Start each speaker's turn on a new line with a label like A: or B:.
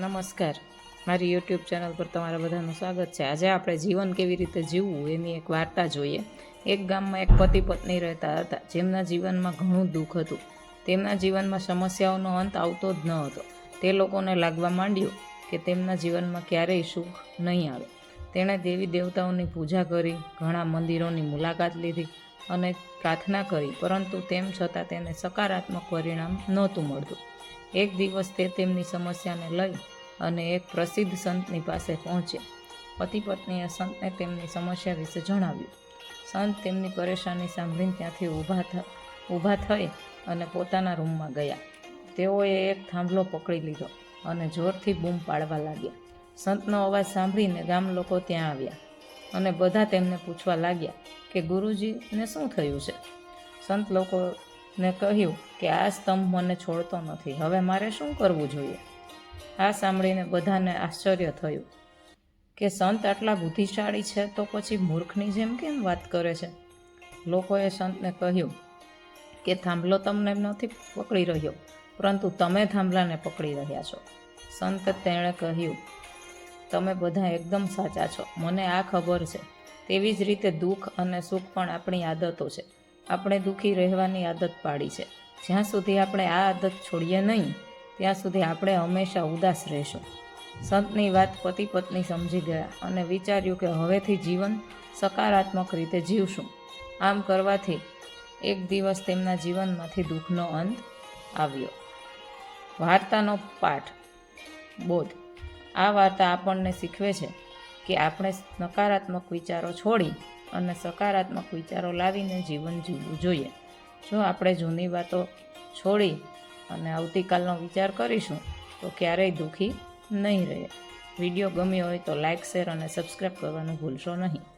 A: નમસ્કાર. મારી YouTube channel પર તમારા બધાનું સ્વાગત છે. આજે આપણે જીવન કેવી રીતે જીવવું એની એક વાર્તા જોઈએ. એક ગામમાં એક પતિ પત્ની રહેતા હતા. જેમના જીવનમાં ઘણું દુઃખ હતું. તેમના જીવનમાં સમસ્યાઓનો અંત આવતો જ ન હતો. તે લોકોને લાગવા માંડ્યું કે તેમના જીવનમાં ક્યારેય સુખ નહીં આવે. તેણે દેવી દેવતાઓની પૂજા કરી, ઘણા મંદિરોની મુલાકાત લીધી અને પ્રાર્થના કરી, પરંતુ તેમ છતાં તેને સકારાત્મક પરિણામ નહોતું મળતું. એક દિવસ તે તેમની સમસ્યાને લઈ અને એક પ્રસિદ્ધ સંતની પાસે પહોંચ્યા પતિ પત્નીએ સંતને તેમની સમસ્યા વિશે જણાવ્યું. સંત તેમની પરેશાની સાંભળીને ત્યાંથી ઊભા થ, ઊભા થઈ અને પોતાના રૂમમાં ગયા. તેઓએ એક થાંભલો પકડી લીધો અને જોરથી બૂમ પાડવા લાગ્યા. સંતનો અવાજ સાંભળીને ગામ લોકો ત્યાં આવ્યા. અને બધા તેમને પૂછવા લાગ્યા કે ગુરુજીને શું થયું છે? સંત લોકોને કહ્યું કે આ સ્તંભ મને છોડતો નથી, હવે મારે શું કરવું જોઈએ? આ સાંભળીને બધાને આશ્ચર્ય થયું કે સંત આટલા બુદ્ધિશાળી છે તો પછી મૂર્ખની જેમ કેમ વાત કરે છે? લોકોએ સંતને કહ્યું કે થાંભલો તમને નથી પકડી રહ્યો, પરંતુ તમે થાંભલાને પકડી રહ્યા છો. સંત તેણે કહ્યું તમે બધા એકદમ સાચા છો. મને આ ખબર છે. તેવી જ રીતે દુઃખ અને સુખ પણ આપણી આદતો છે. આપણે દુઃખી રહેવાની આદત પાડી છે. જ્યાં સુધી આપણે આ આદત છોડીએ નહીં, ત્યાં સુધી આપણે હંમેશા ઉદાસ રહેશું. સંતની વાત પતિ પત્ની સમજી ગયા અને વિચાર્યું કે હવેથી જીવન સકારાત્મક રીતે જીવશું. આમ કરવાથી એક દિવસ તેમના જીવનમાંથી દુઃખનો અંત આવ્યો. વાર્તાનો પાઠ. બોધ. આ વાર્તા આપણને શીખવે છે કે આપણે નકારાત્મક વિચારો છોડી અને સકારાત્મક વિચારો લાવીને જીવન જીવવું જોઈએ. જો આપણે જૂની વાતો છોડી અને આવતીકાલનો વિચાર કરીશું, તો ક્યારેય દુઃખી નહીં રહે વીડિયો ગમ્યો હોય તો લાઇક શેર અને સબસ્ક્રાઈબ કરવાનું ભૂલશો નહીં.